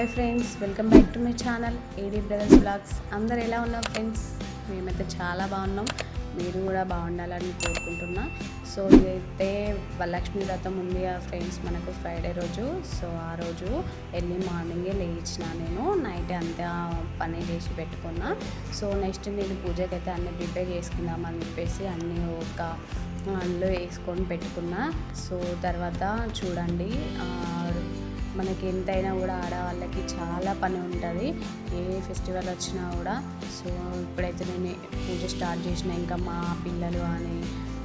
Welcome back to my channel AD brothers blogs అందరు ఎలా ఉన్నారు ఫ్రెండ్స్? మేమైతే చాలా బాగున్నాం. మీరు కూడా బాగుండాలని కోరుకుంటున్నా. సో ఇదైతే వరలక్ష్మి వ్రతం ఉంది ఆ ఫ్రెండ్స్ మనకు ఫ్రైడే రోజు. సో ఆ రోజు ఎర్లీ మార్నింగే లేచిన నేను. నైట్ అంతా పని చేసి పెట్టుకున్నా. సో నెక్స్ట్ నేను పూజకి అయితే అన్ని ప్రిపేర్ చేసుకుందామని చెప్పేసి అన్నీ ఒక అందులో వేసుకొని పెట్టుకున్నా. సో తర్వాత చూడండి మనకి ఎంతైనా కూడా ఆడవాళ్ళకి చాలా పని ఉంటుంది. ఏ ఫెస్టివల్ వచ్చినా కూడా. సో ఇప్పుడైతే నేను పూజ స్టార్ట్ చేసిన ఇంకా మా పిల్లలు కానీ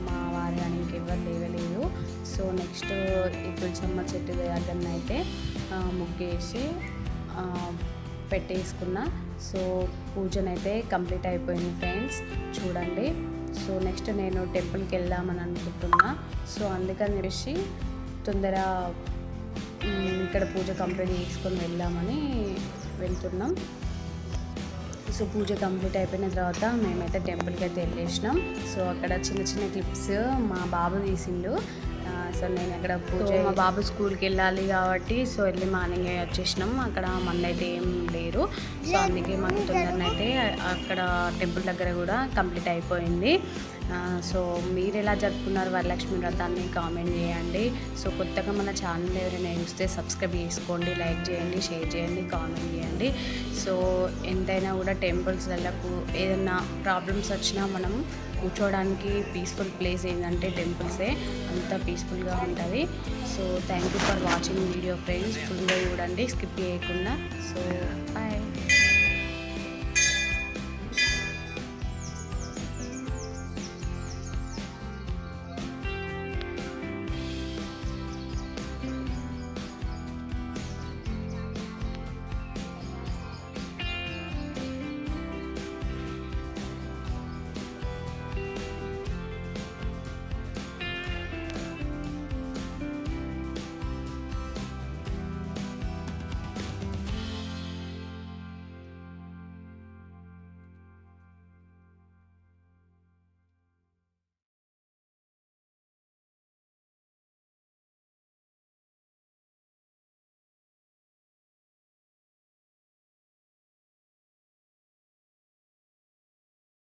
మా వారు కానీ ఇంకెవ్వరు లేవలేదు. సో నెక్స్ట్ ఈ తులసమ్మ చెట్టు దగ్గరనైతే అయితే ముగ్గేసి పెట్టేసుకున్న. సో పూజనైతే కంప్లీట్ అయిపోయింది ఫ్రెండ్స్. చూడండి. సో నెక్స్ట్ నేను టెంపుల్కి వెళ్దామని అనుకుంటున్నా. సో అందుకని చెప్పేసి తొందర ఇక్కడ పూజ కంప్లీట్ చేసుకొని వెళ్దామని వెళ్తున్నాం. సో పూజ కంప్లీట్ అయిపోయిన తర్వాత మేమైతే టెంపుల్కి అయితే వెళ్ళేసినాం. సో అక్కడ చిన్న చిన్న క్లిప్స్ మా బాబు తీసిండు. సో నేను అక్కడ పూజ మా బాబు స్కూల్కి వెళ్ళాలి కాబట్టి సో ఎర్లీ మార్నింగ్ వచ్చేసినాం. అక్కడ మంది అయితే ఏం లేరు. సో అందుకే మాకు తొందరనైతే అక్కడ టెంపుల్ దగ్గర కూడా కంప్లీట్ అయిపోయింది. సో మీరు ఎలా జరుపుకున్నారు వరలక్ష్మి వ్రతాన్ని కామెంట్ చేయండి. సో కొత్తగా మన ఛానల్ ఎవరైనా చూస్తే సబ్స్క్రైబ్ చేసుకోండి లైక్ చేయండి షేర్ చేయండి కామెంట్ చేయండి. సో ఎంతైనా కూడా టెంపుల్స్లకు ఏదైనా ప్రాబ్లమ్స్ వచ్చినా మనం కూర్చోవడానికి పీస్ఫుల్ ప్లేస్ ఏంటంటే టెంపుల్సే అంత పీస్ఫుల్గా ఉంటుంది. So thank you for watching video friends ఫుల్గా చూడండి స్కిప్ చేయకుండా. So bye